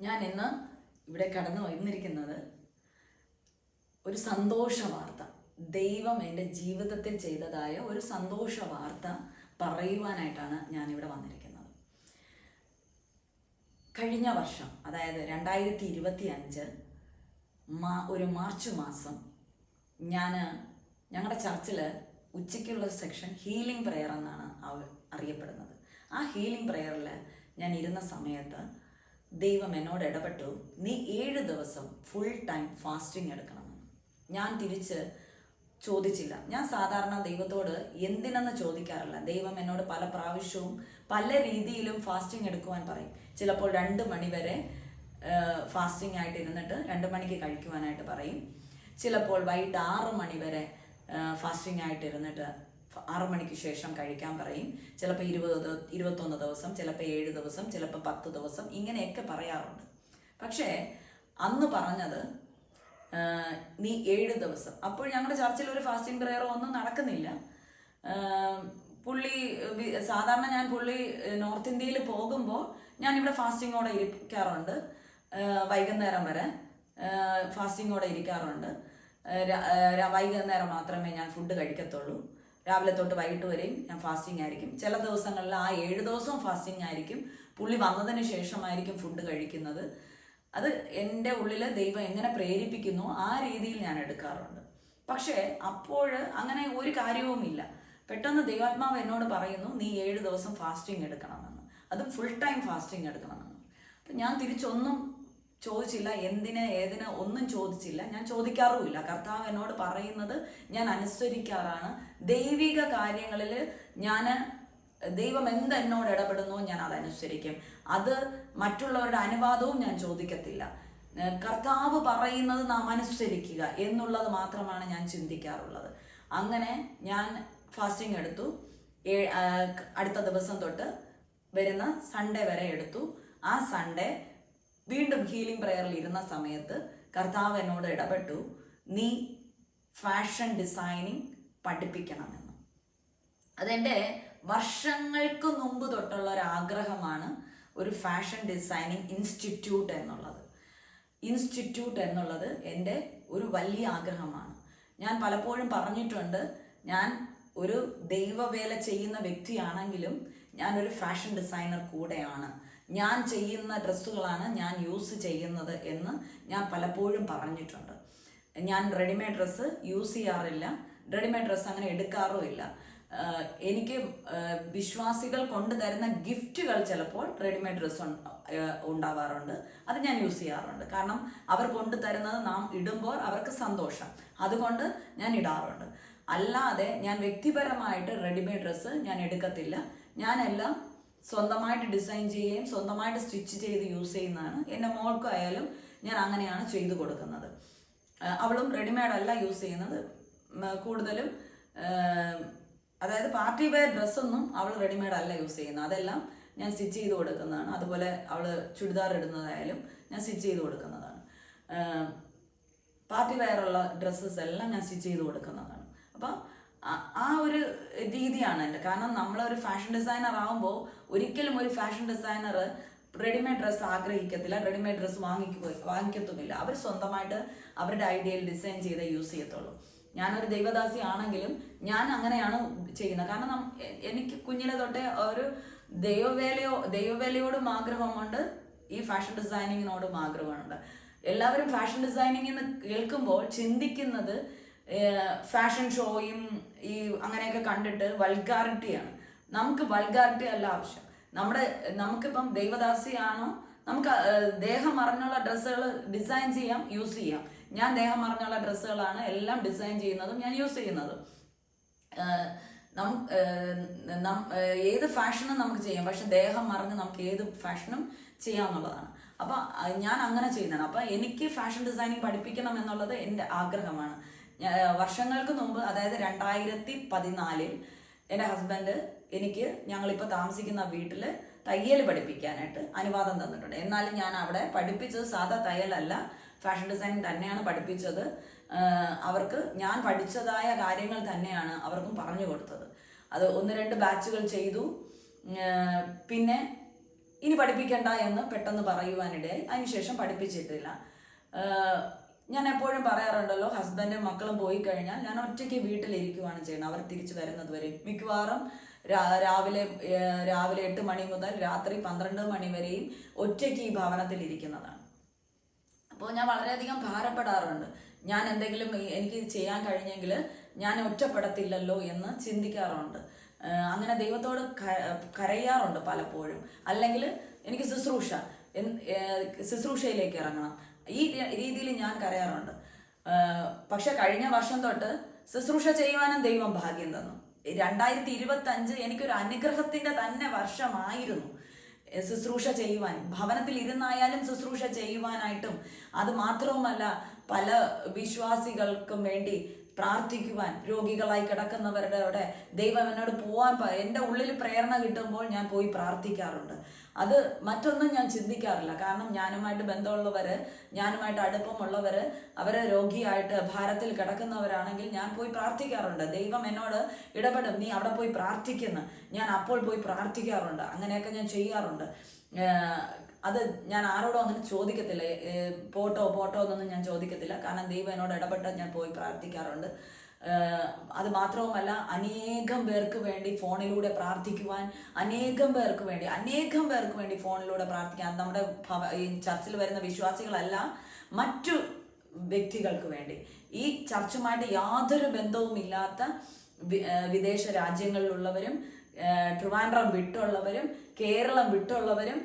ഞാൻ ഇന്ന് ഇവിടെ കടന്നു വന്നിരിക്കുന്നത് ഒരു സന്തോഷ വാർത്ത. ദൈവം എന്റെ ജീവിതത്തിൽ ചെയ്തതായ ഒരു സന്തോഷ വാർത്ത പറയുവാനായിട്ടാണ് ഞാൻ ഇവിടെ വന്നിരിക്കുന്നത്. കഴിഞ്ഞ വർഷം അതായത് രണ്ടായിരത്തി ഇരുപത്തി അഞ്ച് മാ ഒരു മാർച്ച് മാസം ഞാൻ ഞങ്ങളുടെ ചർച്ചിൽ ഉച്ചയ്ക്കുള്ള സെക്ഷൻ ഹീലിംഗ് പ്രെയർ എന്നാണ് അറിയപ്പെടുന്നത്. ആ ഹീലിംഗ് പ്രെയറിൽ ഞാൻ ഇരുന്ന സമയത്ത് ദൈവം എന്നോട് ഇടപെട്ടു നീ ഏഴ് ദിവസം ഫുൾ ടൈം ഫാസ്റ്റിംഗ് എടുക്കണമെന്ന് ഞാൻ തിരിച്ച് ചോദിച്ചില്ല. ഞാൻ സാധാരണ ദൈവത്തോട് എന്തിനെന്ന് ചോദിക്കാറില്ല. ദൈവം എന്നോട് പല പ്രാവശ്യവും പല രീതിയിലും ഫാസ്റ്റിംഗ് എടുക്കുവാൻ പറയും. ചിലപ്പോൾ രണ്ട് മണി വരെ ഫാസ്റ്റിംഗ് ആയിട്ട് ഇരുന്നിട്ട് രണ്ട് മണിക്ക് കഴിക്കുവാനായിട്ട് പറയും. ചിലപ്പോൾ വൈകിട്ട് ആറ് മണിവരെ ഫാസ്റ്റിംഗ് ആയിട്ട് ഇരുന്നിട്ട് ആറ് മണിക്ക് ശേഷം കഴിക്കാൻ പറയും. ചിലപ്പോൾ ഇരുപത് ഇരുപത്തൊന്ന് ദിവസം ചിലപ്പോൾ ഏഴ് ദിവസം ചിലപ്പോൾ പത്ത് ദിവസം ഇങ്ങനെയൊക്കെ പറയാറുണ്ട്. പക്ഷേ അന്ന് പറഞ്ഞത് നീ ഏഴ് ദിവസം. അപ്പോൾ ഞങ്ങളുടെ ചർച്ചിൽ ഒരു ഫാസ്റ്റിംഗ് പ്രയറോ ഒന്നും നടക്കുന്നില്ല. പുള്ളി സാധാരണ ഞാൻ പുള്ളി നോർത്ത് ഇന്ത്യയിൽ പോകുമ്പോൾ ഞാൻ ഇവിടെ ഫാസ്റ്റിങ്ങോടെ ഇരിക്കാറുണ്ട്. വൈകുന്നേരം വരെ ഫാസ്റ്റിങ്ങോടെ ഇരിക്കാറുണ്ട്. വൈകുന്നേരം മാത്രമേ ഞാൻ ഫുഡ് കഴിക്കത്തുള്ളൂ. രാവിലെ തൊട്ട് വൈകിട്ട് വരെയും ഞാൻ ഫാസ്റ്റിംഗ് ആയിരിക്കും. ചില ദിവസങ്ങളിൽ ആ ഏഴ് ദിവസവും ഫാസ്റ്റിംഗ് ആയിരിക്കും. പുള്ളി വന്നതിന് ശേഷമായിരിക്കും ഫുഡ് കഴിക്കുന്നത്. അത് എന്റെ ഉള്ളിൽ ദൈവം എങ്ങനെ പ്രേരിപ്പിക്കുന്നു ആ രീതിയിൽ ഞാൻ എടുക്കാറുണ്ട്. പക്ഷേ അപ്പോൾ അങ്ങനെ ഒരു കാര്യവുമില്ല പെട്ടെന്ന് ദൈവാത്മാവ് എന്നോട് പറയുന്നു നീ ഏഴ് ദിവസം ഫാസ്റ്റിംഗ് എടുക്കണമെന്ന്. അതും ഫുൾ ടൈം ഫാസ്റ്റിംഗ് എടുക്കണമെന്ന്. അപ്പം ഞാൻ തിരിച്ചൊന്നും ചോദിച്ചില്ല എന്തിന് ഏതിന് ഒന്നും ചോദിച്ചില്ല. ഞാൻ ചോദിക്കാറുമില്ല. കർത്താവ് എന്നോട് പറയുന്നത് ഞാൻ അനുസരിക്കാറാണ്. ദൈവിക കാര്യങ്ങളിൽ ഞാൻ ദൈവം എന്ത് എന്നോട് ഇടപെടുന്നു ഞാൻ അതനുസരിക്കും അത് മറ്റുള്ളവരുടെ അനുവാദവും ഞാൻ ചോദിക്കത്തില്ല. കർത്താവ് പറയുന്നത് നാം അനുസരിക്കുക എന്നുള്ളത് മാത്രമാണ് ഞാൻ ചിന്തിക്കാറുള്ളത്. അങ്ങനെ ഞാൻ ഫാസ്റ്റിംഗ് എടുത്തു. അടുത്ത ദിവസം തൊട്ട് വരുന്ന സൺഡേ വരെ എടുത്തു. ആ സൺഡേ വീണ്ടും ഹീലിംഗ് പ്രെയറിൽ ഇരുന്ന സമയത്ത് കർത്താവ് എന്നോട് ഇടപെട്ടു നീ ഫാഷൻ ഡിസൈനിങ് പഠിപ്പിക്കണമെന്ന്. അതെന്റെ വർഷങ്ങൾക്ക് മുമ്പ് തൊട്ടുള്ള ഒരു ആഗ്രഹമാണ് ഒരു ഫാഷൻ ഡിസൈനിങ് ഇൻസ്റ്റിറ്റ്യൂട്ട് എന്നുള്ളത്. ഇൻസ്റ്റിറ്റ്യൂട്ട് എന്നുള്ളത് എന്റെ ഒരു വലിയ ആഗ്രഹമാണ്. ഞാൻ പലപ്പോഴും പറഞ്ഞിട്ടുണ്ട് ഞാൻ ഒരു ദൈവവേല ചെയ്യുന്ന വ്യക്തിയാണെങ്കിലും ഞാനൊരു ഫാഷൻ ഡിസൈനർ കൂടെയാണ്. ഞാൻ ചെയ്യുന്ന ഡ്രസ്സുകളാണ് ഞാൻ യൂസ് ചെയ്യുന്നത് എന്ന് ഞാൻ പലപ്പോഴും പറഞ്ഞിട്ടുണ്ട്. ഞാൻ റെഡിമെയ്ഡ് ഡ്രസ്സ് യൂസ് ചെയ്യാറില്ല. റെഡിമെയ്ഡ് ഡ്രസ്സ് അങ്ങനെ എടുക്കാറുമില്ല എനിക്ക് വിശ്വാസികൾ കൊണ്ടുതരുന്ന ഗിഫ്റ്റുകൾ ചിലപ്പോൾ റെഡിമെയ്ഡ് ഡ്രസ്സ് ഉണ്ടാവാറുണ്ട്. അത് ഞാൻ യൂസ് ചെയ്യാറുണ്ട്. കാരണം അവർ കൊണ്ടുതരുന്നത് നാം ഇടുമ്പോൾ അവർക്ക് സന്തോഷം. അതുകൊണ്ട് ഞാൻ ഇടാറുണ്ട്. അല്ലാതെ ഞാൻ വ്യക്തിപരമായിട്ട് റെഡിമെയ്ഡ് ഡ്രസ്സ് ഞാൻ എടുക്കത്തില്ല. ഞാനെല്ലാം സ്വന്തമായിട്ട് ഡിസൈൻ ചെയ്യുകയും സ്വന്തമായിട്ട് സ്റ്റിച്ച് ചെയ്ത് യൂസ് ചെയ്യുന്നതാണ്. എന്റെ മോൾക്കായാലും ഞാൻ അങ്ങനെയാണ് ചെയ്തു കൊടുക്കുന്നത്. അവളും റെഡിമെയ്ഡ് അല്ല യൂസ് ചെയ്യുന്നത്. കൂടുതലും അതായത് പാർട്ടി വെയർ ഡ്രസ്സൊന്നും അവൾ റെഡിമെയ്ഡ് അല്ല യൂസ് ചെയ്യുന്നത്. അതെല്ലാം ഞാൻ സ്റ്റിച്ച് ചെയ്ത് കൊടുക്കുന്നതാണ്. അതുപോലെ അവൾ ചുരിദാർ ഇടുന്നതായാലും ഞാൻ സ്റ്റിച്ച് ചെയ്ത് കൊടുക്കുന്നതാണ്. പാർട്ടി വെയറുള്ള ഡ്രസ്സസ് എല്ലാം ഞാൻ സ്റ്റിച്ച് ചെയ്ത് കൊടുക്കുന്നതാണ്. അപ്പം ആ- ഒരു രീതിയാണ് എന്റെ. കാരണം നമ്മളൊരു ഫാഷൻ ഡിസൈനർ ആകുമ്പോൾ ഒരിക്കലും ഒരു ഫാഷൻ ഡിസൈനർ റെഡിമെയ്ഡ് ഡ്രസ്സ് ആഗ്രഹിക്കത്തില്ല റെഡിമെയ്ഡ് ഡ്രസ്സ് വാങ്ങിക്കുക വാങ്ങിക്കത്തുമില്ല. അവർ സ്വന്തമായിട്ട് അവരുടെ ഐഡിയയിൽ ഡിസൈൻ ചെയ്ത് യൂസ് ചെയ്യത്തുള്ളൂ. ഞാനൊരു ദൈവദാസി ആണെങ്കിലും ഞാൻ അങ്ങനെയാണ് ചെയ്യുന്നത്. കാരണം എനിക്ക് കുഞ്ഞിലെ തൊട്ടേ ഒരു ദൈവവേലയോ ദൈവവേലയോടും ആഗ്രഹമുണ്ട് ഈ ഫാഷൻ ഡിസൈനിങ്ങിനോടും ആഗ്രഹമുണ്ട്. എല്ലാവരും ഫാഷൻ ഡിസൈനിങ് എന്ന് കേൾക്കുമ്പോൾ ചിന്തിക്കുന്നത് ഫാഷൻ ഷോയും ഈ അങ്ങനെയൊക്കെ കണ്ടിട്ട് വൾഗാറിറ്റിയാണ് നമുക്ക് വൾഗാറിറ്റി അല്ല ആവശ്യം. നമ്മുടെ നമുക്കിപ്പം ദൈവദാസിയാണോ നമുക്ക് ദേഹം മറഞ്ഞുള്ള ഡ്രസ്സുകൾ ഡിസൈൻ ചെയ്യാം യൂസ് ചെയ്യാം. ഞാൻ ദേഹം മറഞ്ഞുള്ള ഡ്രസ്സുകളാണ് എല്ലാം ഡിസൈൻ ചെയ്യുന്നതും ഞാൻ യൂസ് ചെയ്യുന്നതും. നം- ഏത് ഫാഷനും നമുക്ക് ചെയ്യാം. പക്ഷെ ദേഹം മറിഞ്ഞ് നമുക്ക് ഏത് ഫാഷനും ചെയ്യാമെന്നുള്ളതാണ്. അപ്പം ഞാൻ അങ്ങനെ ചെയ്യുന്നതാണ്. അപ്പം എനിക്ക് ഫാഷൻ ഡിസൈനിങ് പഠിപ്പിക്കണം എന്നുള്ളത് എന്റെ ആഗ്രഹമാണ്. വർഷങ്ങൾക്ക് മുമ്പ് അതായത് രണ്ടായിരത്തി പതിനാലിൽ എന്റെ ഹസ്ബൻഡ് എനിക്ക് ഞങ്ങളിപ്പോൾ താമസിക്കുന്ന വീട്ടിൽ തയ്യൽ പഠിപ്പിക്കാനായിട്ട് അനുവാദം തന്നിട്ടുണ്ട്. എന്നാലും ഞാൻ അവിടെ പഠിപ്പിച്ചത് സാധാ തയ്യലല്ല ഫാഷൻ ഡിസൈനിങ് തന്നെയാണ് പഠിപ്പിച്ചത്. അവർക്ക് ഞാൻ പഠിച്ചതായ കാര്യങ്ങൾ തന്നെയാണ് അവർക്കും പറഞ്ഞു കൊടുത്തത്. അത് ഒന്ന് രണ്ട് ബാച്ചുകൾ ചെയ്തു. പിന്നെ ഇനി പഠിപ്പിക്കണ്ട എന്ന് പെട്ടെന്ന് പറയുവാനിടയായി. അതിനുശേഷം പഠിപ്പിച്ചിട്ടില്ല. ഞാൻ എപ്പോഴും പറയാറുണ്ടല്ലോ ഹസ്ബൻഡും മക്കളും പോയി കഴിഞ്ഞാൽ ഞാൻ ഒറ്റയ്ക്ക് വീട്ടിലിരിക്കുവാണ് ചെയ്യുന്നത്. അവർ തിരിച്ചു വരുന്നത് വരെ. മിക്കവാറും രാവിലെ രാവിലെ എട്ട് മണി മുതൽ രാത്രി പന്ത്രണ്ട് മണി വരെയും ഒറ്റയ്ക്ക് ഈ ഭവനത്തിൽ ഇരിക്കുന്നതാണ്. അപ്പോൾ ഞാൻ വളരെയധികം ഭാരപ്പെടാറുണ്ട്. ഞാൻ എന്തെങ്കിലും എനിക്ക് ചെയ്യാൻ കഴിഞ്ഞെങ്കിൽ ഞാൻ ഒറ്റപ്പെടത്തില്ലല്ലോ എന്ന് ചിന്തിക്കാറുണ്ട്. അങ്ങനെ ദൈവത്തോട് കരയാറുണ്ട് പലപ്പോഴും. അല്ലെങ്കിൽ എനിക്ക് ശുശ്രൂഷ ശുശ്രൂഷയിലേക്ക് ഇറങ്ങണം. ഈ രീതിയിൽ ഞാൻ കരയാറുണ്ട്. പക്ഷെ കഴിഞ്ഞ വർഷം തൊട്ട് ശുശ്രൂഷ ചെയ്യുവാനും ദൈവം ഭാഗ്യം തന്നു. രണ്ടായിരത്തി ഇരുപത്തി അഞ്ച് എനിക്കൊരു അനുഗ്രഹത്തിന്റെ തന്നെ വർഷമായിരുന്നു ശുശ്രൂഷ ചെയ്യുവാൻ. ഭവനത്തിൽ ഇരുന്നായാലും ശുശ്രൂഷ ചെയ്യുവാനായിട്ടും. അത് മാത്രവുമല്ല പല വിശ്വാസികൾക്കും വേണ്ടി പ്രാർത്ഥിക്കുവാൻ രോഗികളായി കിടക്കുന്നവരുടെ അവിടെ ദൈവം എന്നോട് പോവാൻ എന്റെ ഉള്ളിൽ പ്രേരണ കിട്ടുമ്പോൾ ഞാൻ പോയി പ്രാർത്ഥിക്കാറുണ്ട്. അത് മറ്റൊന്നും ഞാൻ ചിന്തിക്കാറില്ല. കാരണം ഞാനുമായിട്ട് ബന്ധമുള്ളവർ ഞാനുമായിട്ട് അടുപ്പമുള്ളവർ അവരെ രോഗിയായിട്ട് ഭാരത്തിൽ കിടക്കുന്നവരാണെങ്കിൽ ഞാൻ പോയി പ്രാർത്ഥിക്കാറുണ്ട്. ദൈവം എന്നോട് ഇടപെടും നീ അവിടെ പോയി പ്രാർത്ഥിക്കുന്നു. ഞാൻ അപ്പോൾ പോയി പ്രാർത്ഥിക്കാറുണ്ട്. അങ്ങനെയൊക്കെ ഞാൻ ചെയ്യാറുണ്ട്. അത് ഞാൻ ആരോടും അങ്ങനെ ചോദിക്കത്തില്ല. പോട്ടോ പോട്ടോ എന്നൊന്നും ഞാൻ ചോദിക്കത്തില്ല. കാരണം ദൈവം എന്നോട് ഇടപെട്ട് ഞാൻ പോയി പ്രാർത്ഥിക്കാറുണ്ട്. അത് മാത്രവുമല്ല അനേകം പേർക്ക് വേണ്ടി ഫോണിലൂടെ പ്രാർത്ഥിക്കുവാൻ അനേകം പേർക്ക് വേണ്ടി അനേകം പേർക്ക് വേണ്ടി ഫോണിലൂടെ പ്രാർത്ഥിക്കാൻ നമ്മുടെ ഈ ചർച്ചിൽ വരുന്ന വിശ്വാസികളല്ല മറ്റു വ്യക്തികൾക്ക് വേണ്ടി. ഈ ചർച്ചുമായിട്ട് യാതൊരു ബന്ധവും ഇല്ലാത്ത വിദേശ രാജ്യങ്ങളിലുള്ളവരും ട്രിവാൻഡ്രം വിട്ടുള്ളവരും കേരളം വിട്ടുള്ളവരും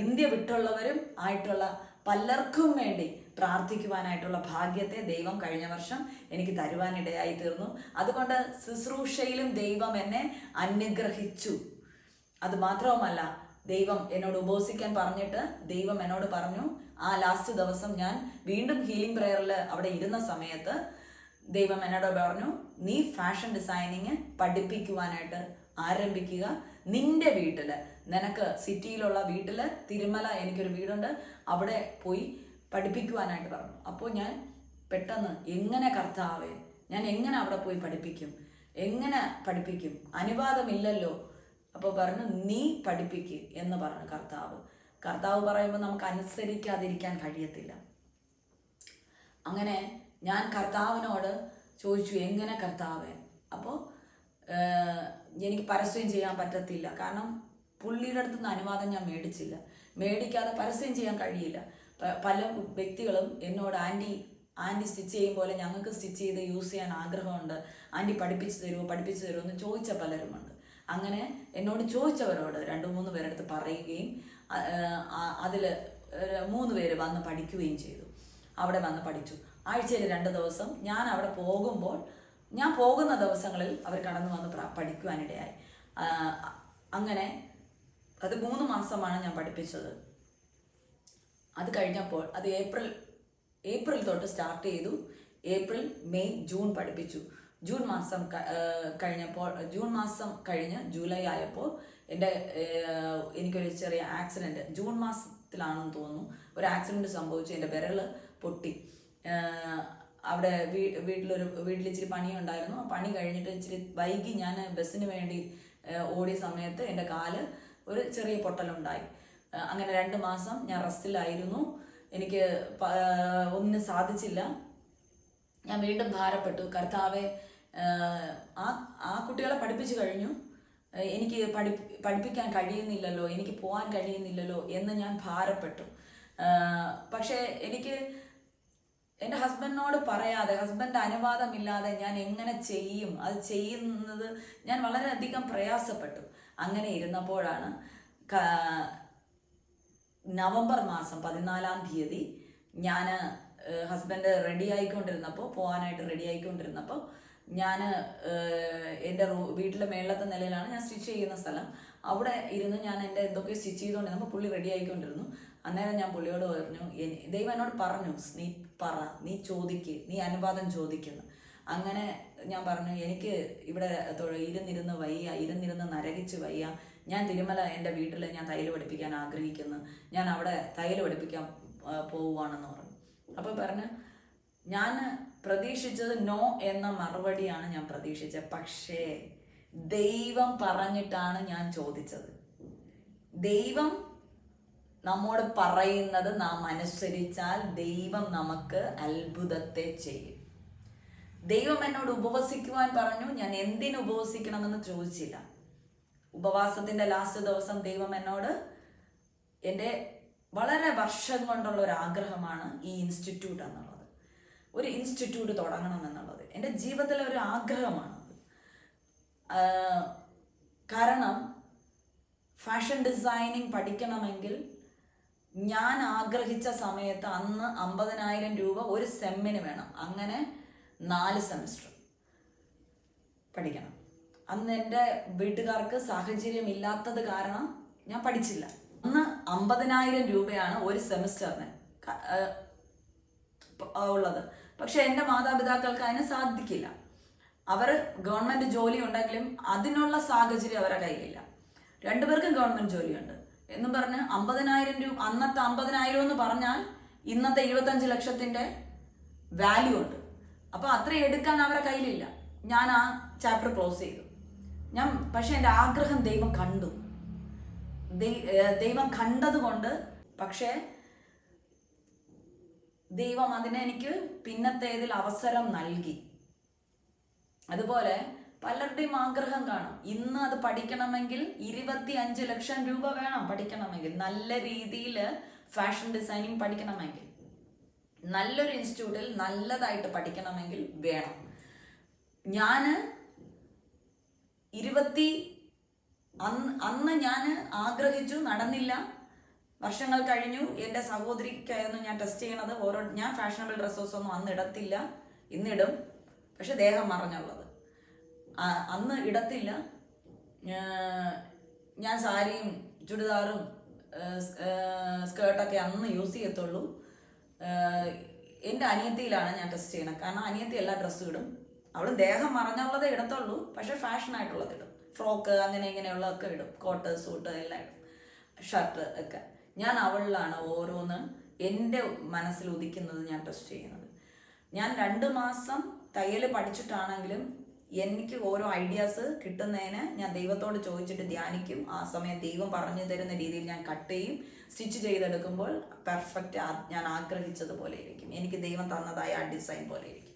ഇന്ത്യ വിട്ടുള്ളവരും ആയിട്ടുള്ള പലർക്കും വേണ്ടി പ്രാർത്ഥിക്കുവാനായിട്ടുള്ള ഭാഗ്യത്തെ ദൈവം കഴിഞ്ഞ വർഷം എനിക്ക് തരുവാനിടയായി തീർന്നു. അതുകൊണ്ട് ശുശ്രൂഷയിലും ദൈവം എന്നെ അനുഗ്രഹിച്ചു. അത് മാത്രവുമല്ല ദൈവം എന്നോട് ഉപസിക്കാൻ പറഞ്ഞിട്ട് ദൈവം എന്നോട് പറഞ്ഞു ആ ലാസ്റ്റ് ദിവസം ഞാൻ വീണ്ടും ഹീലിംഗ് പ്രെയറിൽ അവിടെ ഇരുന്ന സമയത്ത് ദൈവം എന്നോട് പറഞ്ഞു നീ ഫാഷൻ ഡിസൈനിങ് പഠിപ്പിക്കുവാനായിട്ട് ആരംഭിക്കുക. നിന്റെ വീട്ടിൽ നിനക്ക് സിറ്റിയിലുള്ള വീട്ടിൽ തിരുമല എനിക്കൊരു വീടുണ്ട്. അവിടെ പോയി പഠിപ്പിക്കുവാനായിട്ട് പറഞ്ഞു. അപ്പോൾ ഞാൻ പെട്ടെന്ന് എങ്ങനെ കർത്താവേ ഞാൻ എങ്ങനെ അവിടെ പോയി പഠിപ്പിക്കും എങ്ങനെ പഠിപ്പിക്കും? അനുവാദമില്ലല്ലോ. അപ്പോൾ പറഞ്ഞു നീ പഠിപ്പിക്ക് എന്ന് പറഞ്ഞു കർത്താവ്. കർത്താവ് പറയുമ്പോൾ നമുക്ക് അനുസരിക്കാതിരിക്കാൻ കഴിയത്തില്ല. അങ്ങനെ ഞാൻ കർത്താവിനോട് ചോദിച്ചു എങ്ങനെ കർത്താവേ? അപ്പോൾ എനിക്ക് പരസ്യം ചെയ്യാൻ പറ്റത്തില്ല. കാരണം പുള്ളിയുടെ അടുത്ത് നിന്ന് അനുവാദം ഞാൻ മേടിച്ചില്ല. മേടിക്കാതെ പരസ്യം ചെയ്യാൻ കഴിയില്ല. പല വ്യക്തികളും എന്നോട് ആന്റി ആന്റി സ്റ്റിച്ച് ചെയ്യും പോലെ ഞങ്ങൾക്ക് സ്റ്റിച്ച് ചെയ്ത് യൂസ് ചെയ്യാൻ ആഗ്രഹമുണ്ട്. ആന്റി പഠിപ്പിച്ചു തരുമോ പഠിപ്പിച്ചു തരുമോ എന്ന് ചോദിച്ച പലരുമുണ്ട്. അങ്ങനെ എന്നോട് ചോദിച്ചവരോട് രണ്ട് മൂന്ന് പേരെടുത്ത് പറയുകയും അതിൽ മൂന്ന് പേര് വന്ന് പഠിക്കുകയും ചെയ്തു. അവിടെ വന്ന് പഠിച്ചു. ആഴ്ചയിൽ രണ്ട് ദിവസം ഞാൻ അവിടെ പോകുമ്പോൾ ഞാൻ പോകുന്ന ദിവസങ്ങളിൽ അവർ കടന്നു വന്ന് പഠിക്കുവാനിടയായി. അങ്ങനെ അത് മൂന്ന് മാസമാണ് ഞാൻ പഠിപ്പിച്ചത്. അത് കഴിഞ്ഞപ്പോൾ അത് ഏപ്രിൽ ഏപ്രിൽ തൊട്ട് സ്റ്റാർട്ട് ചെയ്തു. ഏപ്രിൽ മെയ് ജൂൺ പഠിപ്പിച്ചു. ജൂൺ മാസം കഴിഞ്ഞപ്പോൾ ജൂൺ മാസം കഴിഞ്ഞ് ജൂലൈ ആയപ്പോൾ എന്റെ എനിക്കൊരു ചെറിയ ആക്സിഡന്റ് ജൂൺ മാസത്തിലാണെന്ന് തോന്നുന്നു. ഒരു ആക്സിഡന്റ് സംഭവിച്ചു എന്റെ വിരൽ പൊട്ടി. അവിടെ വീ വീട്ടിലൊരു വീട്ടിൽ ഇച്ചിരി പണിയുണ്ടായിരുന്നു. ആ പണി കഴിഞ്ഞിട്ട് ഇച്ചിരി വൈകി ഞാൻ ബസ്സിന് വേണ്ടി ഓടിയ സമയത്ത് എന്റെ കാൽ ഒരു ചെറിയ പൊട്ടലുണ്ടായി. അങ്ങനെ രണ്ട് മാസം ഞാൻ റെസ്റ്റിലായിരുന്നു. എനിക്ക് ഒന്നിനും സാധിച്ചില്ല. ഞാൻ വീണ്ടും ഭാരപ്പെട്ടു. കർത്താവെ ആ ആ കുട്ടികളെ പഠിപ്പിച്ചു കഴിഞ്ഞു. എനിക്ക് പഠി പഠിപ്പിക്കാൻ കഴിയുന്നില്ലല്ലോ എനിക്ക് പോകാൻ കഴിയുന്നില്ലല്ലോ എന്ന് ഞാൻ ഭാരപ്പെട്ടു. പക്ഷേ എനിക്ക് എന്റെ ഹസ്ബൻഡിനോട് പറയാതെ ഹസ്ബൻഡ് അനുവാദമില്ലാതെ ഞാൻ എങ്ങനെ ചെയ്യും? അത് ചെയ്യുന്നത് ഞാൻ വളരെയധികം പ്രയാസപ്പെട്ടു. അങ്ങനെ ഇരുന്നപ്പോഴാണ് നവംബർ മാസം പതിനാലാം തീയതി ഞാൻ ഹസ്ബൻഡ് റെഡി ആയിക്കൊണ്ടിരുന്നപ്പോൾ പോകാനായിട്ട് റെഡി ആയിക്കൊണ്ടിരുന്നപ്പോൾ ഞാൻ എന്റെ റൂ വീട്ടിലെ മേളത്തെ നിലയിലാണ് ഞാൻ സ്റ്റിച്ച് ചെയ്യുന്ന സ്ഥലം. അവിടെ ഇരുന്ന് ഞാൻ എന്റെ എന്തൊക്കെ സ്റ്റിച്ച് ചെയ്തുകൊണ്ടിരുന്നപ്പോൾ പുള്ളി റെഡി ആയിക്കൊണ്ടിരുന്നു. അന്നേരം ഞാൻ പുള്ളിയോട് പറഞ്ഞു "എനി- ദൈവം എന്നോട് പറഞ്ഞു നീ പറ നീ ചോദിക്ക് നീ അനുവാദം ചോദിക്കുന്നു അങ്ങനെ ഞാൻ പറഞ്ഞു എനിക്ക് ഇവിടെ ഇരുന്നിരുന്ന് വയ്യ ഇരുന്നിരുന്ന് നരകിച്ച് വയ്യ. ഞാൻ തിരുമല എന്റെ വീട്ടിൽ ഞാൻ തയ്യൽ പഠിപ്പിക്കാൻ ആഗ്രഹിക്കുന്നു. ഞാൻ അവിടെ തയ്യൽ പഠിപ്പിക്കാൻ പോവുകയാണെന്ന് പറഞ്ഞു. അപ്പോൾ പറഞ്ഞു ഞാൻ പ്രതീക്ഷിച്ചത് നോ എന്ന മറുപടിയാണ് ഞാൻ പ്രതീക്ഷിച്ചത്. പക്ഷേ ദൈവം പറഞ്ഞിട്ടാണ് ഞാൻ ചോദിച്ചത്. ദൈവം നമ്മോട് പറയുന്നത് നാം അനുസരിച്ചാൽ ദൈവം നമുക്ക് അത്ഭുതത്തെ ചെയ്യും. ദൈവം എന്നോട് ഉപവസിക്കുവാൻ പറഞ്ഞു ഞാൻ എന്തിനു ഉപവസിക്കണമെന്ന് ചോദിച്ചില്ല. ഉപവാസത്തിന്റെ ലാസ്റ്റ് ദിവസം ദൈവം എന്നോട് എന്റെ വളരെ വർഷം കൊണ്ടുള്ള ഒരു ആഗ്രഹമാണ് ഈ ഇൻസ്റ്റിറ്റ്യൂട്ട് എന്നുള്ളത്. ഒരു ഇൻസ്റ്റിറ്റ്യൂട്ട് തുടങ്ങണം എന്നുള്ളത്. എന്റെ ജീവിതത്തിലെ ഒരു ആഗ്രഹമാണ് കാരണം ഫാഷൻ ഡിസൈനിങ് പഠിക്കണമെങ്കിൽ ഞാൻ ആഗ്രഹിച്ച സമയത്ത് അന്ന് അമ്പതിനായിരം രൂപ ഒരു സെമ്മിന് വേണം. അങ്ങനെ നാല് സെമസ്റ്റർ പഠിക്കണം. അന്ന് എന്റെ വീട്ടുകാർക്ക് സാഹചര്യം ഇല്ലാത്തത് കാരണം ഞാൻ പഠിച്ചില്ല. അന്ന് അമ്പതിനായിരം രൂപയാണ് ഒരു സെമിസ്റ്ററിന് ഉള്ളത്. പക്ഷെ എന്റെ മാതാപിതാക്കൾക്ക് അതിന് സാധിക്കില്ല. അവർ ഗവൺമെന്റ് ജോലി ഉണ്ടെങ്കിലും അതിനുള്ള സാഹചര്യം അവരുടെ കയ്യിലില്ല. രണ്ടുപേർക്കും ഗവൺമെന്റ് ജോലിയുണ്ട്. എന്നും പറഞ്ഞ് അമ്പതിനായിരം രൂപ അന്നത്തെ അമ്പതിനായിരം എന്ന് പറഞ്ഞാൽ ഇന്നത്തെ ഇരുപത്തഞ്ച് ലക്ഷത്തിന്റെ വാല്യൂ ഉണ്ട്. അപ്പൊ അത്രയും എടുക്കാൻ അവരുടെ കയ്യിലില്ല. ഞാൻ ആ ചാപ്റ്റർ ക്ലോസ് ചെയ്തു. ഞാൻ പക്ഷെ എന്റെ ആഗ്രഹം ദൈവം കണ്ടു. ദൈവം കണ്ടതുകൊണ്ട് പക്ഷേ ദൈവം അതിനെ എനിക്ക് പിന്നത്തേതിൽ അവസരം നൽകി. അതുപോലെ പലരുടെയും ആഗ്രഹം കാണും. ഇന്ന് അത് പഠിക്കണമെങ്കിൽ ഇരുപത്തി അഞ്ച് ലക്ഷം രൂപ വേണം പഠിക്കണമെങ്കിൽ. നല്ല രീതിയിൽ ഫാഷൻ ഡിസൈനിങ് പഠിക്കണമെങ്കിൽ. നല്ലൊരു ഇൻസ്റ്റിറ്റ്യൂട്ടിൽ നല്ലതായിട്ട് പഠിക്കണമെങ്കിൽ വേണം. ഞാൻ ഇരുപത്തി അന്ന് അന്ന് ഞാൻ ആഗ്രഹിച്ചു നടന്നില്ല. വർഷങ്ങൾ കഴിഞ്ഞു എന്റെ സഹോദരിക്കായിരുന്നു ഞാൻ ടെസ്റ്റ് ചെയ്യണത്. ഓരോ ഞാൻ ഫാഷനബിൾ ഡ്രസ്സസ് ഒന്നും അന്ന് ഇടത്തില്ല ഇന്നിടും. പക്ഷെ ദേഹം മറഞ്ഞുള്ളത്. അന്ന് ഇടത്തില്ല. ഞാൻ സാരിയും ചുരിദാറും സ്കേർട്ടൊക്കെ അന്ന് യൂസ് ചെയ്യത്തുള്ളൂ. എന്റെ അനിയത്തിയിലാണ് ഞാൻ ടെസ്റ്റ് ചെയ്യുന്നത്. കാരണം അനിയത്തി എല്ലാ ഡ്രസ്സും ഇടും. അവൾ ദേഹം മറഞ്ഞുള്ളതേ ഇടത്തുള്ളൂ. പക്ഷെ ഫാഷൻ ആയിട്ടുള്ളത് ഇടും. ഫ്രോക്ക് അങ്ങനെ ഇങ്ങനെയുള്ളതൊക്കെ ഇടും. കോട്ട് സൂട്ട് എല്ലാം ഇടും. ഷർട്ട് ഒക്കെ. ഞാൻ അവളിലാണ് ഓരോന്ന് എന്റെ മനസ്സിൽ ഉദിക്കുന്നത് ഞാൻ ടെസ്റ്റ് ചെയ്യുന്നത്. ഞാൻ രണ്ട് മാസം തയ്യൽ പഠിച്ചിട്ടാണെങ്കിലും എനിക്ക് ഓരോ ഐഡിയാസ് കിട്ടുന്നതിന് ഞാൻ ദൈവത്തോട് ചോദിച്ചിട്ട് ധ്യാനിക്കും. ആ സമയം ദൈവം പറഞ്ഞു തരുന്ന രീതിയിൽ ഞാൻ കട്ട് ചെയ്യും. സ്റ്റിച്ച് ചെയ്തെടുക്കുമ്പോൾ പെർഫെക്റ്റ് ഞാൻ ആഗ്രഹിച്ചതുപോലെ ഇരിക്കും. എനിക്ക് ദൈവം തന്നതായ ആ ഡിസൈൻ പോലെ ഇരിക്കും.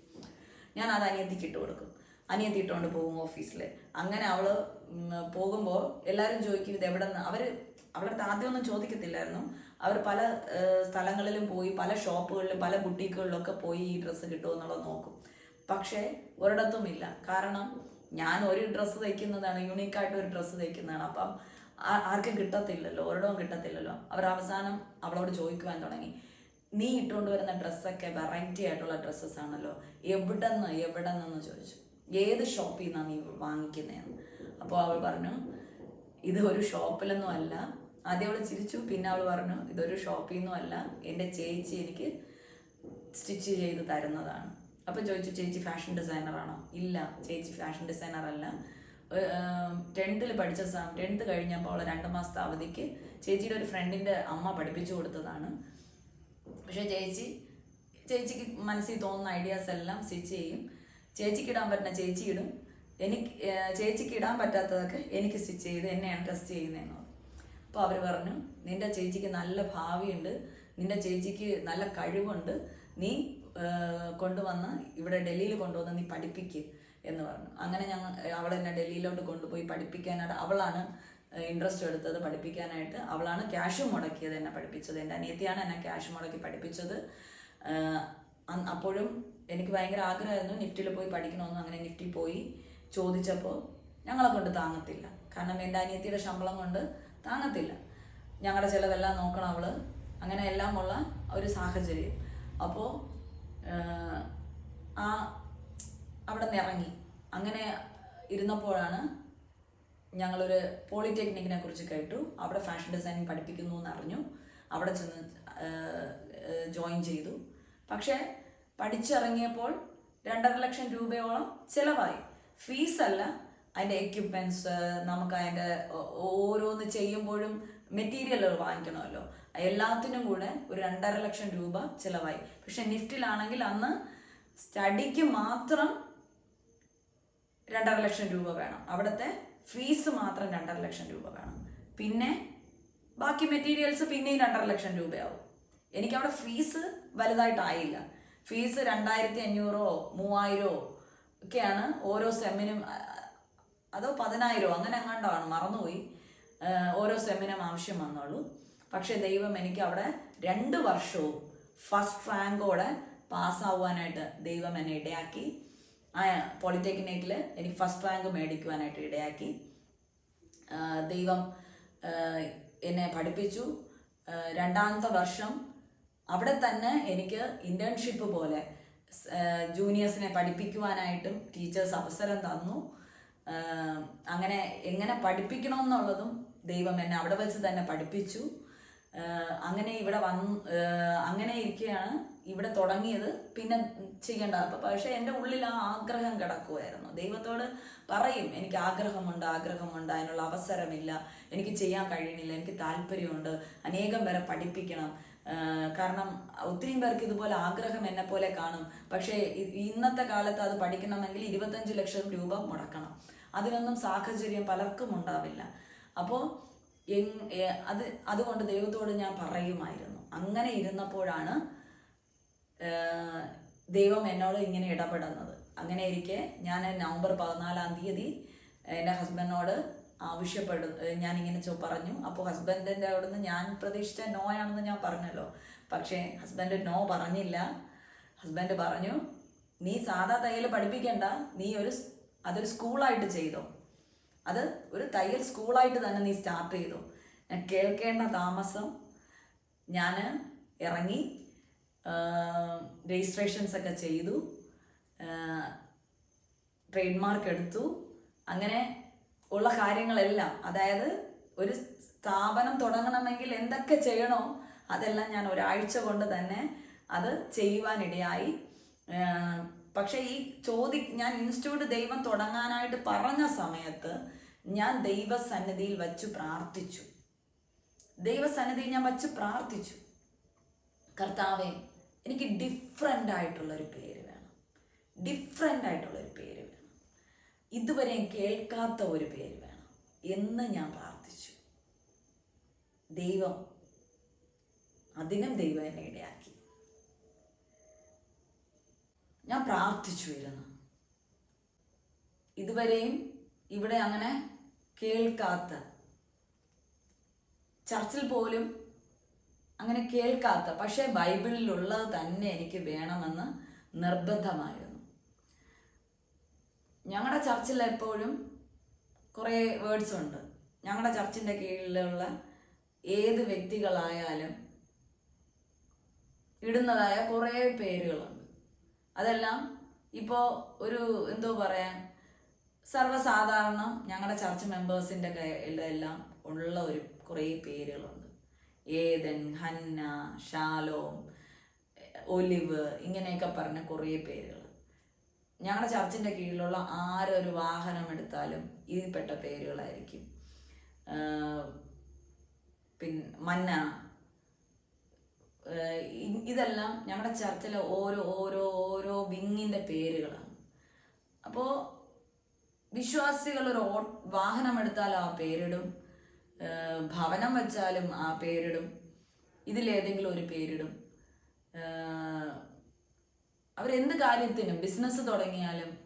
ഞാൻ അത് അനിയത്തിക്ക് ഇട്ട് കൊടുക്കും. അനിയത്തി ഇട്ടുകൊണ്ട് പോകും ഓഫീസിൽ അങ്ങനെ അവൾ പോകുമ്പോൾ എല്ലാവരും ചോദിക്കും ഇത് എവിടെ നിന്ന് അവർ അവളുടെ ആദ്യമൊന്നും ചോദിക്കത്തില്ലായിരുന്നു. അവർ പല സ്ഥലങ്ങളിലും പോയി പല ഷോപ്പുകളിലും പല ബുട്ടീക്കുകളിലൊക്കെ പോയി ഈ ഡ്രസ്സ് കിട്ടുമോ എന്നുള്ളത് നോക്കും. പക്ഷേ ഒരിടത്തും ഇല്ല. കാരണം ഞാൻ ഒരു ഡ്രസ്സ് തയ്ക്കുന്നതാണ് യൂണീക്കായിട്ട് ഒരു ഡ്രസ്സ് തയ്ക്കുന്നതാണ്. അപ്പം ആർക്കും കിട്ടത്തില്ലല്ലോ ഒരിടവും കിട്ടത്തില്ലല്ലോ. അവർ അവസാനം അവളോട് ചോദിക്കുവാൻ തുടങ്ങി. നീ ഇട്ടുകൊണ്ട് വരുന്ന ഡ്രസ്സൊക്കെ വെറൈറ്റി ആയിട്ടുള്ള ഡ്രസ്സസ് ആണല്ലോ. എവിടെന്ന് എവിടെ നിന്ന് ചോദിച്ചു. ഏത് ഷോപ്പിൽ നിന്നാണ് നീ വാങ്ങിക്കുന്നതെന്ന് അപ്പോൾ അവൾ പറഞ്ഞു ഇത് ഒരു ഷോപ്പിലൊന്നും അല്ല. ആദ്യം അവൾ ചിരിച്ചു പിന്നെ അവൾ പറഞ്ഞു ഇതൊരു ഷോപ്പിൽ നിന്നും അല്ല. എന്റെ ചേച്ചി എനിക്ക് സ്റ്റിച്ച് ചെയ്ത് തരുന്നതാണ്. അപ്പോൾ ചോദിച്ചു ചേച്ചി ഫാഷൻ ഡിസൈനറാണോ ഇല്ല ചേച്ചി ഫാഷൻ ഡിസൈനർ അല്ല. ടെൻത്തിൽ പഠിച്ച സമയം ടെൻത്ത് കഴിഞ്ഞപ്പോൾ അവൾ രണ്ട് മാസത്തെ അവധിക്ക് ചേച്ചിയുടെ ഒരു ഫ്രണ്ടിന്റെ അമ്മ പഠിപ്പിച്ചു കൊടുത്തതാണ്. പക്ഷേ ചേച്ചി ചേച്ചിക്ക് മനസ്സിൽ തോന്നുന്ന ഐഡിയാസ് എല്ലാം സ്റ്റിച്ച് ചെയ്യും. ചേച്ചിക്ക് ഇടാൻ പറ്റുന്ന ചേച്ചി ഇടും. എനിക്ക് ചേച്ചിക്ക് ഇടാൻ പറ്റാത്തതൊക്കെ എനിക്ക് സ്റ്റിച്ച് ചെയ്ത് എന്നെയാണ് ടെസ്റ്റ് ചെയ്യുന്നതെന്ന് അപ്പോൾ അവർ പറഞ്ഞു നിന്റെ ചേച്ചിക്ക് നല്ല ഭാവിയുണ്ട്. നിന്റെ ചേച്ചിക്ക് നല്ല കഴിവുണ്ട്. നീ കൊണ്ടുവന്ന് ഇവിടെ ഡൽഹിയിൽ കൊണ്ടുവന്ന് നീ പഠിപ്പിക്ക് എന്ന് പറഞ്ഞു. അങ്ങനെ ഞങ്ങൾ അവൾ എന്നെ ഡൽഹിയിലോട്ട് കൊണ്ടുപോയി പഠിപ്പിക്കാനായിട്ട് അവളാണ് ഇൻട്രസ്റ്റ് എടുത്തത് പഠിപ്പിക്കാനായിട്ട്. അവളാണ് ക്യാഷ് മുടക്കിയത് എന്നെ പഠിപ്പിച്ചത്. എന്റെ അനിയത്തിയാണ് എന്നെ ക്യാഷ് മുടക്കി പഠിപ്പിച്ചത്. അപ്പോഴും എനിക്ക് ഭയങ്കര ആഗ്രഹമായിരുന്നു നിഫ്റ്റിയിൽ പോയി പഠിക്കണമെന്ന്. അങ്ങനെ നിഫ്റ്റി പോയി ചോദിച്ചപ്പോൾ ഞങ്ങളെ കൊണ്ട് താങ്ങത്തില്ല. കാരണം എന്റെ അനിയത്തിയുടെ ശമ്പളം കൊണ്ട് താങ്ങത്തില്ല. ഞങ്ങളുടെ ചിലവെല്ലാം നോക്കണം അവൾ. അങ്ങനെ എല്ലാം ഉള്ള ഒരു സാഹചര്യം. അപ്പോൾ ആ അവിടെ നിന്ന് ഇറങ്ങി. അങ്ങനെ ഇരുന്നപ്പോഴാണ് ഞങ്ങളൊരു പോളിടെക്നിക്കിനെ കുറിച്ച് കേട്ടു. അവിടെ ഫാഷൻ ഡിസൈനിങ് പഠിപ്പിക്കുന്നു എന്ന് അറിഞ്ഞു അവിടെ ചെന്ന് ജോയിൻ ചെയ്തു. പക്ഷേ പഠിച്ചിറങ്ങിയപ്പോൾ രണ്ടര ലക്ഷം രൂപയോളം ചിലവായി. ഫീസല്ല അതിന്റെ എക്യുപ്മെന്റ്സ് നമുക്ക് അതിന്റെ ഓരോന്ന് ചെയ്യുമ്പോഴും മെറ്റീരിയലുകൾ വാങ്ങിക്കണമല്ലോ. എല്ലാത്തിനും കൂടെ ഒരു രണ്ടര ലക്ഷം രൂപ ചിലവായി. പക്ഷെ നിഫ്റ്റിലാണെങ്കിൽ അന്ന് സ്റ്റഡിക്ക് മാത്രം രണ്ടര ലക്ഷം രൂപ വേണം. അവിടുത്തെ ഫീസ് മാത്രം രണ്ടര ലക്ഷം രൂപ വേണം. പിന്നെ ബാക്കി മെറ്റീരിയൽസ് പിന്നെയും രണ്ടര ലക്ഷം രൂപയാവും. എനിക്ക് അവിടെ ഫീസ് വലുതായിട്ടായില്ല. ഫീസ് രണ്ടായിരത്തി അഞ്ഞൂറോ മൂവായിരോ ഒക്കെയാണ് ഓരോ സെമ്മിനും അതോ പതിനായിരോ അങ്ങനെ എങ്ങാണ്ടാണ് മറന്നുപോയി. ഓരോ സെമ്മിനും ആവശ്യം വന്നുള്ളൂ. പക്ഷേ ദൈവം എനിക്ക് അവിടെ രണ്ട് വർഷവും ഫസ്റ്റ് റാങ്കോടെ പാസ്സാവാനായിട്ട് ദൈവം എന്നെ ഇടയാക്കി. പോളിടെക്നിക്കിൽ എനിക്ക് ഫസ്റ്റ് റാങ്ക് മേടിക്കുവാനായിട്ട് ഇടയാക്കി. ദൈവം എന്നെ പഠിപ്പിച്ചു. രണ്ടാമത്തെ വർഷം അവിടെ തന്നെ എനിക്ക് ഇന്റേൺഷിപ്പ് പോലെ ജൂനിയേഴ്സിനെ പഠിപ്പിക്കുവാനായിട്ടും ടീച്ചേഴ്സ് അവസരം തന്നു. അങ്ങനെ എങ്ങനെ പഠിപ്പിക്കണം എന്നുള്ളതും ദൈവം എന്നെ അവിടെ വെച്ച് തന്നെ പഠിപ്പിച്ചു. അങ്ങനെ ഇവിടെ വന്ന് അങ്ങനെ ഇരിക്കുകയാണ്. ഇവിടെ തുടങ്ങിയത് പിന്നെ ചെയ്യേണ്ട. അപ്പം പക്ഷേ എന്റെ ഉള്ളിൽ ആ ആഗ്രഹം കിടക്കുമായിരുന്നു ദൈവത്തോട് പറയും എനിക്ക് ആഗ്രഹമുണ്ട് ആഗ്രഹമുണ്ട് അതിനുള്ള അവസരമില്ല. എനിക്ക് ചെയ്യാൻ കഴിയണില്ല എനിക്ക് താല്പര്യമുണ്ട്. അനേകം പേരെ പഠിപ്പിക്കണം. കാരണം ഒത്തിരി പേർക്ക് ഇതുപോലെ ആഗ്രഹം എന്നെ പോലെ കാണും. പക്ഷേ ഇന്നത്തെ കാലത്ത് അത് പഠിക്കണമെങ്കിൽ ഇരുപത്തഞ്ച് ലക്ഷം രൂപ മുടക്കണം. അതിനൊന്നും സാഹചര്യം പലർക്കും ഉണ്ടാവില്ല. അപ്പോൾ അത് അതുകൊണ്ട് ദൈവത്തോട് ഞാൻ പറയുമായിരുന്നു. അങ്ങനെ ഇരുന്നപ്പോഴാണ് ദൈവം എന്നോട് ഇങ്ങനെ ഇടപെടുന്നത്. അങ്ങനെ ഇരിക്കെ ഞാൻ നവംബർ പതിനാലാം തീയതി എന്റെ ഹസ്ബൻഡിനോട് ആവശ്യപ്പെടും ഞാൻ ഇങ്ങനെ ചോ പറഞ്ഞു. അപ്പോൾ ഹസ്ബൻഡിന്റെ അവിടുന്ന് ഞാൻ പ്രതീക്ഷിച്ച നോ ആണെന്ന് ഞാൻ പറഞ്ഞല്ലോ. പക്ഷേ ഹസ്ബൻഡ് നോ പറഞ്ഞില്ല. ഹസ്ബൻഡ് പറഞ്ഞു നീ സാധാ തയ്യൽ പഠിപ്പിക്കണ്ട. നീ ഒരു അതൊരു സ്കൂളായിട്ട് ചെയ്തോ. അത് ഒരു തയ്യൽ സ്കൂളായിട്ട് തന്നെ നീ സ്റ്റാർട്ട് ചെയ്തു. ഞാൻ കേൾക്കേണ്ട താമസം. ഞാൻ ഇറങ്ങി രജിസ്ട്രേഷൻസ് ഒക്കെ ചെയ്തു ട്രേഡ് മാർക്ക് എടുത്തു. അങ്ങനെ ഉള്ള കാര്യങ്ങളെല്ലാം അതായത് ഒരു സ്ഥാപനം തുടങ്ങണമെങ്കിൽ എന്തൊക്കെ ചെയ്യണോ അതെല്ലാം ഞാൻ ഒരാഴ്ച കൊണ്ട് തന്നെ അത് ചെയ്യുവാനിടയായി. പക്ഷേ ഈ ചോദി ഞാൻ ഇൻസ്റ്റിറ്റ്യൂട്ട് ദൈവം തുടങ്ങാനായിട്ട് പറഞ്ഞ സമയത്ത് ഞാൻ ദൈവസന്നിധിയിൽ വച്ചു പ്രാർത്ഥിച്ചു. ദൈവസന്നിധിയിൽ ഞാൻ വച്ച് പ്രാർത്ഥിച്ചു. കർത്താവെ എനിക്ക് ഡിഫറെന്റ് ആയിട്ടുള്ളൊരു പേര് വേണം. ഡിഫറെന്റ് ആയിട്ടുള്ളൊരു പേര് വേണം. ഇതുവരെ കേൾക്കാത്ത ഒരു പേര് വേണം. എന്ന് ഞാൻ പ്രാർത്ഥിച്ചു. ദൈവം അതിനും ദൈവം എന്നെ ഇടയാക്കി. ഞാൻ പ്രാർത്ഥിച്ചു ഇരുന്നു. ഇതുവരെയും ഇവിടെ അങ്ങനെ കേൾക്കാത്ത. ചർച്ചിൽ പോലും അങ്ങനെ കേൾക്കാത്ത. പക്ഷേ ബൈബിളിലുള്ളത് തന്നെ എനിക്ക് വേണമെന്ന് നിർബന്ധമായിരുന്നു. ഞങ്ങളുടെ ചർച്ചിൽ എപ്പോഴും കുറേ വേർഡ്സ് ഉണ്ട്. ഞങ്ങളുടെ ചർച്ചിന്റെ കീഴിലുള്ള ഏത് വ്യക്തികളായാലും ഇടുന്നതായ കുറേ പേരുകളുണ്ട്. അതെല്ലാം ഇപ്പോൾ ഒരു എന്തോ പറയാൻ സർവസാധാരണം ഞങ്ങളുടെ ചർച്ച് മെമ്പേഴ്സിന്റെ എല്ലാം ഉള്ള ഒരു കുറേ പേരുകളുണ്ട്. ഏതൻ ഹന്ന ഷാലോം ഒലിവ് ഇങ്ങനെയൊക്കെ പറഞ്ഞ കുറേ പേരുകൾ ഞങ്ങളുടെ ചർച്ചിന്റെ കീഴിലുള്ള ആരൊരു വാഹനം എടുത്താലും ഇതിൽപ്പെട്ട പേരുകളായിരിക്കും. പിന്നെ മന്ന. ഇതെല്ലാം ഞങ്ങളുടെ ചർച്ചിലെ ഓരോ ഓരോ ഓരോ വിങ്ങിന്റെ പേരുകളാണ്. അപ്പോൾ വിശ്വാസികൾ ഒരു വാഹനം എടുത്താൽ ആ പേരിടും. ഭവനം വച്ചാലും ആ പേരിടും. ഇതിലേതെങ്കിലും ഒരു പേരിടും. അവരെന്ത് കാര്യത്തിനും ബിസിനസ് തുടങ്ങിയാലും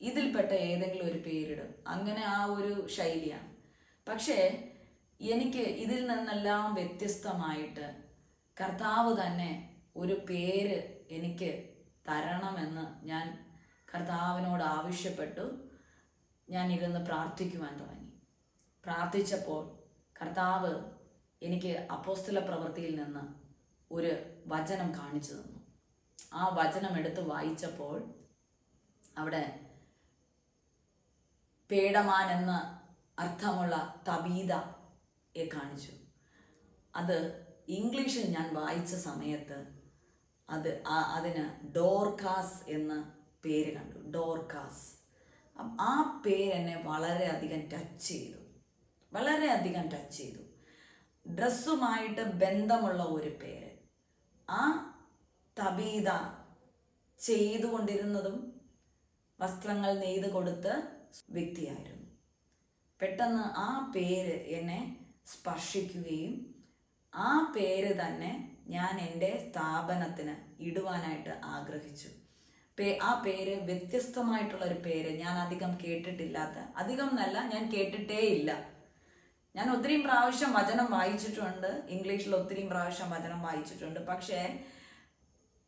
ഇതിൽപ്പെട്ട ഏതെങ്കിലും ഒരു പേരിടും. അങ്ങനെ ആ ഒരു ശൈലിയാണ്. പക്ഷേ എനിക്ക് ഇതിൽ നിന്നെല്ലാം വ്യത്യസ്തമായിട്ട് കർത്താവ് തന്നെ ഒരു പേര് എനിക്ക് തരണമെന്ന് ഞാൻ കർത്താവിനോട് ആവശ്യപ്പെട്ടു. ഞാൻ ഇരുന്ന് പ്രാർത്ഥിക്കുവാൻ തുടങ്ങി. പ്രാർത്ഥിച്ചപ്പോൾ കർത്താവ് എനിക്ക് അപ്പോസ്തല പ്രവൃത്തിയിൽ നിന്ന് ഒരു വചനം കാണിച്ചു തന്നു. ആ വചനം എടുത്ത് വായിച്ചപ്പോൾ അവിടെ പേടമാൻ എന്ന അർത്ഥമുള്ള തബീതയെ കാണിച്ചു. അത് ഇംഗ്ലീഷിൽ ഞാൻ വായിച്ച സമയത്ത് അത് അതിന് ഡോർകാസ് എന്ന് പേര് കണ്ടു. ഡോർക്കാസ്. അ- ആ പേര് എന്നെ വളരെയധികം ടച്ച് ചെയ്തു. വളരെയധികം ടച്ച് ചെയ്തു. ഡ്രസ്സുമായിട്ട് ബന്ധമുള്ള ഒരു പേര്. ആ തബീത ചെയ്തുകൊണ്ടിരുന്നതും വസ്ത്രങ്ങൾ നെയ്ത് കൊടുത്ത വ്യക്തിയായിരുന്നു. പെട്ടെന്ന് ആ പേര് എന്നെ സ്പർശിക്കുകയും ആ പേര് തന്നെ ഞാൻ എന്റെ സ്ഥാപനത്തിന് ഇടുവാനായിട്ട് ആഗ്രഹിച്ചു. ആ പേര് വ്യത്യസ്തമായിട്ടുള്ള ഒരു പേര് ഞാൻ അധികം കേട്ടിട്ടില്ലാത്ത അധികം എന്നല്ല ഞാൻ കേട്ടിട്ടേ ഇല്ല ഞാൻ ഒത്തിരി പ്രാവശ്യം വചനം വായിച്ചിട്ടുണ്ട് ഇംഗ്ലീഷിൽ ഒത്തിരി പ്രാവശ്യം വചനം വായിച്ചിട്ടുണ്ട് പക്ഷേ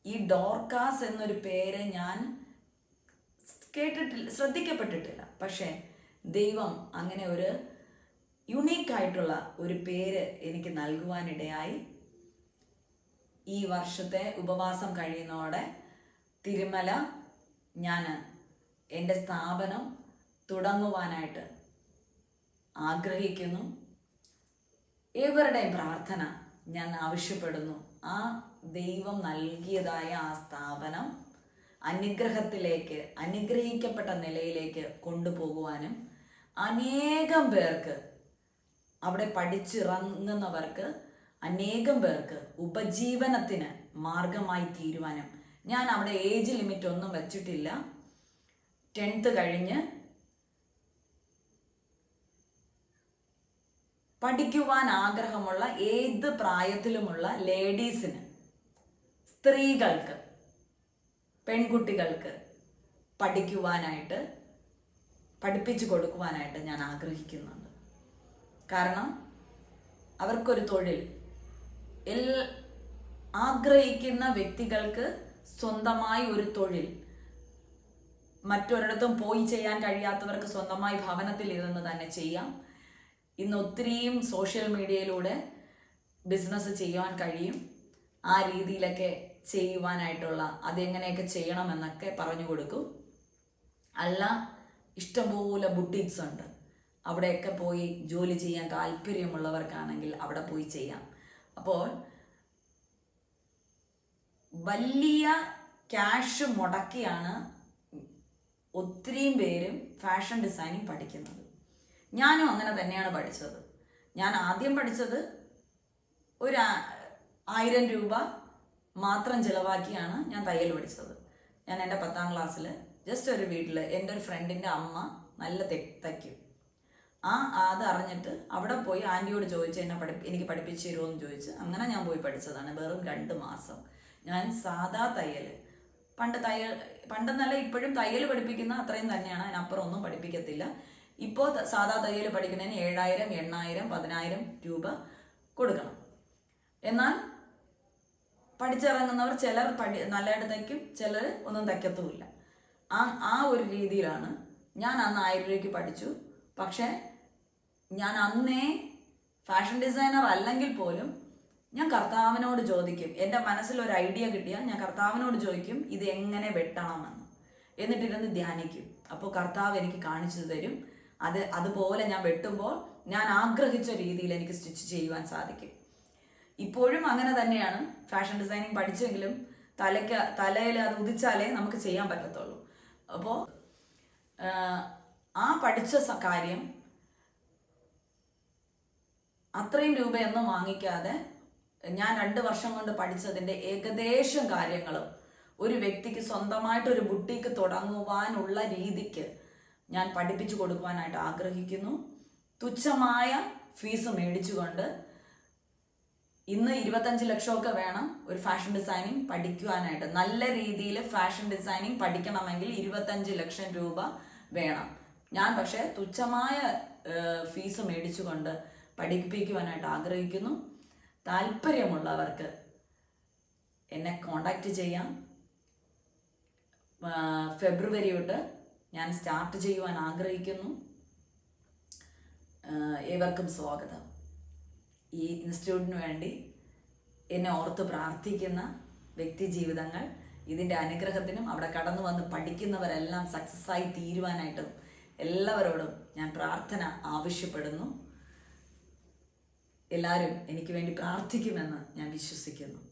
ഈ ഡോർക്കാസ് എന്നൊരു പേര് ഞാൻ കേട്ടിട്ടില്ല ശ്രദ്ധിക്കപ്പെട്ടിട്ടില്ല. പക്ഷേ ദൈവം അങ്ങനെ ഒരു യുണീക്കായിട്ടുള്ള ഒരു പേര് എനിക്ക് നൽകുവാനിടയായി. ഈ വർഷത്തെ ഉപവാസം കഴിയുന്നതോടെ തിരുമല ഞാൻ എന്റെ സ്ഥാപനം തുടങ്ങുവാനായിട്ട് ആഗ്രഹിക്കുന്നു. ഏവരുടെയും പ്രാർത്ഥന ഞാൻ ആവശ്യപ്പെടുന്നു. ആ ദൈവം നൽകിയതായ ആ സ്ഥാപനം അനുഗ്രഹത്തിലേക്ക് അനുഗ്രഹിക്കപ്പെട്ട നിലയിലേക്ക് കൊണ്ടുപോകുവാനും അനേകം പേർക്ക് അവിടെ പഠിച്ചിറങ്ങുന്നവർക്ക് അനേകം പേർക്ക് ഉപജീവനത്തിന് മാർഗമായി തീരുവാനും ഞാൻ അവിടെ ഏജ് ലിമിറ്റ് ഒന്നും വെച്ചിട്ടില്ല. ടെൻത്ത് കഴിഞ്ഞ് പഠിക്കുവാൻ ആഗ്രഹമുള്ള ഏത് പ്രായത്തിലുമുള്ള ലേഡീസിന് സ്ത്രീകൾക്ക് പെൺകുട്ടികൾക്ക് പഠിക്കുവാനായിട്ട് പഠിപ്പിച്ചു കൊടുക്കുവാനായിട്ട് ഞാൻ ആഗ്രഹിക്കുന്നുണ്ട്. കാരണം അവർക്കൊരു തൊഴിൽ. എൽ ആഗ്രഹിക്കുന്ന വ്യക്തികൾക്ക് സ്വന്തമായി ഒരു തൊഴിൽ. മറ്റൊരിടത്തും പോയി ചെയ്യാൻ കഴിയാത്തവർക്ക് സ്വന്തമായി ഭവനത്തിൽ ഇരുന്ന് തന്നെ ചെയ്യാം. ഇന്ന് ഒത്തിരിയും സോഷ്യൽ മീഡിയയിലൂടെ ബിസിനസ് ചെയ്യുവാൻ കഴിയും. ആ രീതിയിലൊക്കെ ചെയ്യുവാനായിട്ടുള്ള അതെങ്ങനെയൊക്കെ ചെയ്യണമെന്നൊക്കെ പറഞ്ഞു കൊടുക്കും. അല്ല ഇഷ്ടംപോലെ ബുട്ടിക്സ് ഉണ്ട്. അവിടെയൊക്കെ പോയി ജോലി ചെയ്യാൻ താല്പര്യമുള്ളവർക്കാണെങ്കിൽ അവിടെ പോയി ചെയ്യാം. അപ്പോൾ വലിയ ക്യാഷ് മുടക്കിയാണ് ഒത്തിരിയും പേരും ഫാഷൻ ഡിസൈനിങ് പഠിക്കുന്നത്. ഞാനും അങ്ങനെ തന്നെയാണ് പഠിച്ചത്. ഞാൻ ആദ്യം പഠിച്ചത് ഒരു ആയിരം രൂപ മാത്രം ചിലവാക്കിയാണ് ഞാൻ തയ്യൽ പഠിച്ചത്. ഞാൻ എന്റെ പത്താം ക്ലാസ്സിൽ ജസ്റ്റ് ഒരു വീട്ടിൽ എന്റെ ഒരു ഫ്രണ്ടിന്റെ അമ്മ നല്ല തെ തയ്ക്കും. ആ അത് അറിഞ്ഞിട്ട് അവിടെ പോയി ആന്റിയോട് ചോദിച്ച് എന്നെ പഠി എനിക്ക് പഠിപ്പിച്ചു തരുമോ എന്ന് ചോദിച്ച് അങ്ങനെ ഞാൻ പോയി പഠിച്ചതാണ്. വെറും രണ്ട് മാസം. ഞാൻ സാധാ തയ്യൽ. പണ്ട് തയ്യൽ പണ്ടെന്നല്ല ഇപ്പോഴും തയ്യൽ പഠിപ്പിക്കുന്ന അത്രയും തന്നെയാണ്. അതിനപ്പുറം ഒന്നും പഠിപ്പിക്കത്തില്ല. ഇപ്പോൾ സാധാ തയ്യൽ പഠിക്കുന്നതിന് ഏഴായിരം എണ്ണായിരം പതിനായിരം രൂപ കൊടുക്കണം. എന്നാൽ പഠിച്ചിറങ്ങുന്നവർ ചിലർ പഠി നല്ലതായിട്ട് തയ്ക്കും ചിലർ ഒന്നും തയ്ക്കത്തുമില്ല. ആ ആ ഒരു രീതിയിലാണ് ഞാൻ അന്ന് ആയിരം രൂപയ്ക്ക് പഠിച്ചു. പക്ഷേ ഞാൻ അന്നേ ഫാഷൻ ഡിസൈനർ അല്ലെങ്കിൽ പോലും ഞാൻ കർത്താവിനോട് ചോദിക്കും. എന്റെ മനസ്സിൽ ഒരു ഐഡിയ കിട്ടിയാൽ ഞാൻ കർത്താവിനോട് ചോദിക്കും ഇത് എങ്ങനെ വെട്ടണമെന്ന്. എന്നിട്ടിരുന്ന് ധ്യാനിക്കും. അപ്പോൾ കർത്താവ് എനിക്ക് കാണിച്ചു തരും. അത് അതുപോലെ ഞാൻ വെട്ടുമ്പോൾ ഞാൻ ആഗ്രഹിച്ച രീതിയിൽ എനിക്ക് സ്റ്റിച്ച് ചെയ്യുവാൻ സാധിക്കും. ഇപ്പോഴും അങ്ങനെ തന്നെയാണ്. ഫാഷൻ ഡിസൈനിങ് പഠിച്ചെങ്കിലും തലയ്ക്ക് തലയിൽ അത് ഉദിച്ചാലേ നമുക്ക് ചെയ്യാൻ പറ്റത്തുള്ളൂ. അപ്പോൾ ആ പഠിച്ച കാര്യം അത്രയും രൂപയൊന്നും വാങ്ങിക്കാതെ ഞാൻ രണ്ട് വർഷം കൊണ്ട് പഠിച്ചതിന്റെ ഏകദേശം കാര്യങ്ങളും ഒരു വ്യക്തിക്ക് സ്വന്തമായിട്ട് ഒരു ബുട്ടീക്ക് തുടങ്ങുവാനുള്ള രീതിക്ക് ഞാൻ പഠിപ്പിച്ചു കൊടുക്കുവാനായിട്ട് ആഗ്രഹിക്കുന്നു. തുച്ഛമായ ഫീസ് മേടിച്ചുകൊണ്ട് ഇന്ന് ഇരുപത്തഞ്ച് ലക്ഷമൊക്കെ വേണം ഒരു ഫാഷൻ ഡിസൈനിങ് പഠിക്കുവാനായിട്ട്. നല്ല രീതിയിൽ ഫാഷൻ ഡിസൈനിങ് പഠിക്കണമെങ്കിൽ ഇരുപത്തഞ്ച് ലക്ഷം രൂപ വേണം. ഞാൻ പക്ഷേ തുച്ഛമായ ഫീസ് മേടിച്ചുകൊണ്ട് പഠിപ്പിക്കുവാനായിട്ട് ആഗ്രഹിക്കുന്നു. താല്പര്യമുള്ളവർക്ക് എന്നെ കോണ്ടാക്റ്റ് ചെയ്യാം. ഫെബ്രുവരി തൊട്ട് ഞാൻ സ്റ്റാർട്ട് ചെയ്യുവാൻ ആഗ്രഹിക്കുന്നു. ഏവർക്കും സ്വാഗതം. ഈ ഇൻസ്റ്റിറ്റ്യൂട്ടിന് വേണ്ടി എന്നെ ഓർത്ത് പ്രാർത്ഥിക്കുന്ന വ്യക്തി ജീവിതങ്ങൾ ഇതിന്റെ അനുഗ്രഹത്തിനും അവിടെ കടന്നു വന്ന് പഠിക്കുന്നവരെല്ലാം സക്സസ് ആയി തീരുവാനായിട്ടും എല്ലാവരോടും ഞാൻ പ്രാർത്ഥന ആവശ്യപ്പെടുന്നു. എല്ലാവരും എനിക്ക് വേണ്ടി പ്രാർത്ഥിക്കുമെന്ന് ഞാൻ വിശ്വസിക്കുന്നു.